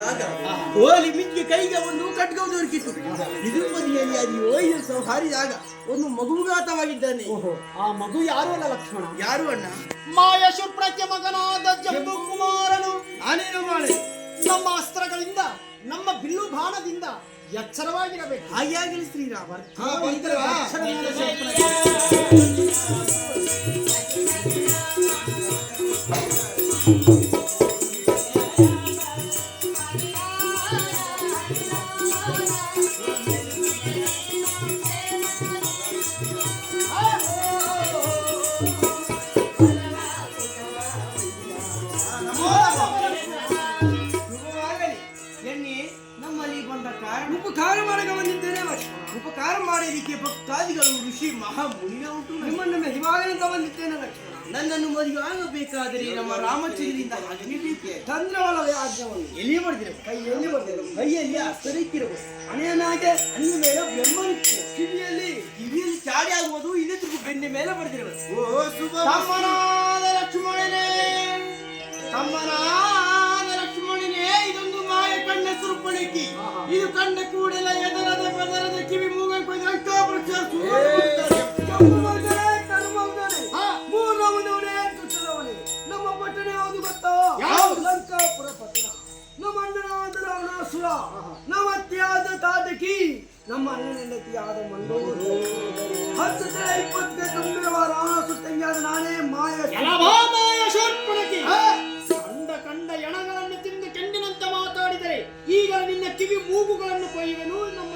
ಆಗ ಓಲಿ ಮಿಂಚಿ ಕೈಗೆ ಒಂದು ಖಡ್ಗ ದೊರಕಿತು. ಇದು ಬದಿಯಲ್ಲಿ ಅದು ಓಯ್ದು ಹಾರಿದಾಗ ಒಂದು ಮಗುಗಾತವಾಗಿದ್ದಾನೆ ಓಹೋ ಆ ಮಗು ಯಾರು ಅಲ್ಲ ಲಕ್ಷ್ಮಣ? ಯಾರು ಅಣ್ಣ? ಮಾಯ ಶುಭ್ರಕ್ಕೆ ಮಗನಾದ ಜಂಬು ಕುಮಾರನು. ನಾನೇನು ಮಾಡಿ ನಮ್ಮ ಅಸ್ತ್ರಗಳಿಂದ ನಮ್ಮ ಬಿಲ್ಲು ಬಾಣದಿಂದ ಎಚ್ಚರವಾಗಿರಬೇಕು. ಹಾಗೆ ಆಗಲಿ ಶ್ರೀರಾಮ. ಮಾಡಲಿಕ್ಕೆ ಭಕ್ತಾದಿಗಳು ಋಷಿ ಮಹಾ ಮುನಿಯ ಉಂಟು ನಿಮ್ಮನ್ನು ಮೆದುವಾಗಲಿಂದ ಬಂದಿದ್ದೇನೆ ಲಕ್ಷ್ಮಣ ನನ್ನನ್ನು ಮದುವೆ ಆಗಬೇಕಾದರೆ ನಮ್ಮ ರಾಮಚಂದ್ರಿಂದ ಚಂದ್ರವಲವೇ ಆಜ್ಞವನ್ನು ಎಲ್ಲಿ ಮಾಡಿದ್ರೆ? ಕೈಯಲ್ಲಿ ಮಾಡಿದ್ರು ಕೈಯಲ್ಲಿ ಅಸ್ತರಿಕ್ಕಿರಬಹುದು ಹಣೆಯನಾಗೆ ಹಣ್ಣು ಮೇಲೆ ಬೆಂಬಲ ಕಿವಿಯಲ್ಲಿ ಕಿವಿಯಲ್ಲಿ ಚಾಡಿ ಆಗುವುದು ಇದಕ್ಕೆ ಬೆನ್ನೆ ಮೇಲೆ ಬರೆದಿರಬಹುದು ಓ ಶುಭ ತಮ್ಮನಾದ ಲಕ್ಷ್ಮಣನೇ ತಮ್ಮನಾದ ಲಕ್ಷ್ಮಣನೇ ಇದೊಂದು ಮಾಯ ಕಣ್ಣ ಸುರುಪಣಿಕಿ. ಇದು ಕಂಡ ಕೂಡಲೇ ನಮ್ಮ ಅಣ್ಣನ ಹೆಂಡತಿಯಾದ ಮಂಡೋರು ಹತ್ತು ಜನ ಇಪ್ಪತ್ತಿಗೆ ತುಂಬಿರುವ ರಾವಣಾಸುರ ತಂಗಿಯಾದ ನಾನೇ ಮಾಯ. ಕಂಡ ಕಂಡ ಎಣಗಳನ್ನು ತಿಂದು ಕೆಂಡಿನಂತೆ ಮಾತಾಡಿದರೆ ಈಗ ನಿನ್ನ ಕಿವಿ ಮೂಗುಗಳನ್ನು ಕೊಯ್ಯುವೆನು ನಮ್ಮ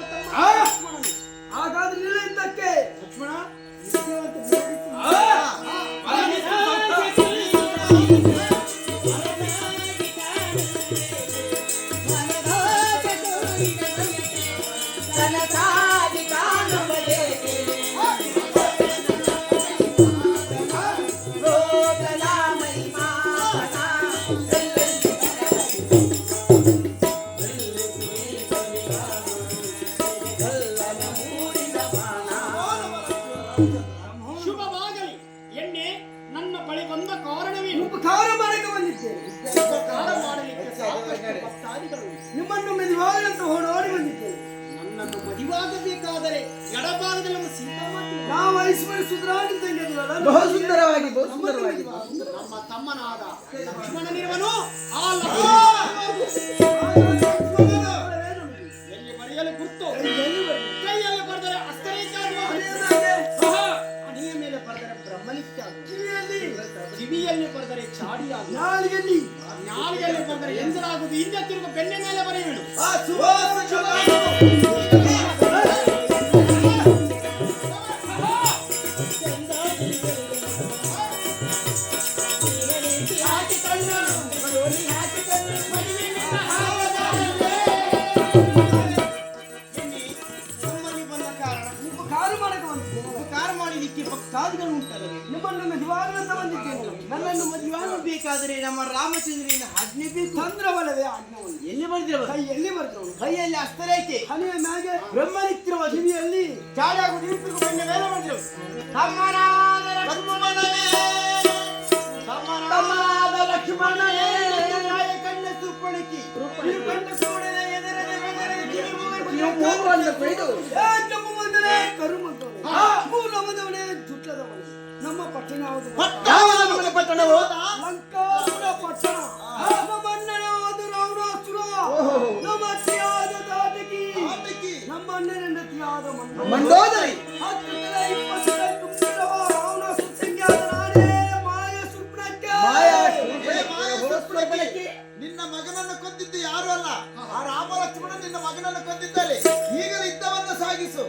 ಶುಭವಾಗಲಿ. ಎಣ್ಣೆ ನನ್ನ ಬಳಿ ಬಂದ ಕಾರಣವೇ ಉಪಕಾರ ಮಾಡಕ್ಕೆ ಬಂದಿದ್ದೇನೆ ಉಪಕಾರ ಮಾಡಲಿಕ್ಕೆ ಸಾಕಷ್ಟು ಭಕ್ತಾದಿಗಳು. ನಿಮ್ಮನ್ನು ಮೆದುವಾಗಲಂತ ಓಡೋಡಿ ಬಂದಿದ್ದೇನೆ ನನ್ನನ್ನು ಮದುವಾಗಬೇಕಾದರೆ ಎಡಭಾಗದಲ್ಲಿ ಸೀತಾಮಾತೆ ನಾವು ಐಶ್ವರ್ಯ ಸುಧರಾಣಿ ತಂಗಿಯದಲ್ಲ ಬಹು ಸುಂದರವಾಗಿ ಬಹು ಸುಂದರವಾಗಿ. ನಮ್ಮ ತಮ್ಮನಾದ ಲಕ್ಷ್ಮಣನಿರುವನು ಆ ಲಕ್ಷ್ಮಣ ಬರೆದರೆ ಚಾಡಿ ಆಗುವುದು ನಾಲಿಗೆಯಲ್ಲಿ ನಾಲಿಗೆಯಲ್ಲಿ ಬರೆದರೆ ಎಂದರಾಗುವುದು ಹಿಂದೆ ತಿರುಗು ಬೆನ್ನೆ ಮೇಲೆ ಬರೆಯುವನು ನಮ್ಮಲ್ಲಿ ಬಂದ ಕಾರಣ ಉಪಕಾರ ಮಾಡಕ್ಕೆ ಬಂದಿದ್ದೇನೆ ಉಪಕಾರ ಮಾಡಲಿಕ್ಕೆ ಭಕ್ತಾದಿಗಳು ಉಂಟಲ್ಲವೇ ನಿಮ್ಮನ್ನು ಮೆದುವಾಗಲಂತ ಬಂದಿದ್ದೇನೆ ನನ್ನನ್ನು ಮದುವೆ ಬೇಕಾದರೆ ನಮ್ಮ ರಾಮಚಂದ್ರನ ಆಜ್ಞೆ ಬೇಕು? ಚಂದ್ರವಲವೇ ಆಜ್ಞವನ್ನು ಎಲ್ಲಿ ಬರೆದಿರಬಹುದು ಕೈ ಎಲ್ಲಿ ಬರ್ತವನು ಕೈಯಲ್ಲಿ ಅಸ್ತರೇಕೆ ಹನಿಯ ಮ್ಯಾಗೆ ಬ್ರಹ್ಮನಿತ್ತಿರುವ ಕಿವಿಯಲ್ಲಿ ಚಾಡಾಗು ನಿಂತಿರುವ ಬೆನ್ನ ಮೇಲೆ ಮಾಡಿದರು ತಮ್ಮನಾದ ಲಕ್ಷ್ಮಣನೇ ತಮ್ಮನಾದ ಲಕ್ಷ್ಮಣನೇ ನಾಯ ಕಣ್ಣ ಸುಪ್ಪಣಿಕಿ ಕಣ್ಣ ಕೂಡಲೇ ಎದರದೆ ಬೆದರದೆ ಕಿವಿ ಮೂಗನ್ನು ಕೊಯ್ದು. ಏ ಕೆಂಪು ಬಂದನೆ ಕರು ಬಂದವನೆ ಮೂಲವದವನೇ ಜುಟ್ಲದವನೇ ನಮ್ಮ ಪಟ್ಟಣ ಯಾವುದು ಯಾವನ ಪಟ್ಟಣವು ಲಂಕಾಪುರ ಪಟ್ಟಣ ನಮ್ಮ ಅಣ್ಣನಾದ ರಾವಣಾಸುರ. ನಮ್ಮ ಅತ್ತೆಯಾದ ತಾಟಕಿ ನಮ್ಮ ಅಣ್ಣನ ಹೆಂಡತಿಯಾದ ಮಂಡ ಮಂಡೋದರಿ. ಹತ್ತು ಜನ ಇಪ್ಪತ್ತು ಜನ ತುಂಬಿರುವ ರಾವಣಾಸುರ ತಂಗಿಯಾದ ನಾನೇ ಮಾಯ ಸುರ್ಪಣಕ್ಕೆ ನಿನ್ನ ಮಗನನ್ನು ಕೊಂದಿದ್ದು ಯಾರು ಅಲ್ಲ. ಆ ರಾಮ ಲಕ್ಷ್ಮಣ ನಿನ್ನ ಮಗನನ್ನು ಕೊಂದಿದ್ದಾರೆ ಈಗಲೇ ಯುದ್ಧವನ್ನು ಸಾಗಿಸು.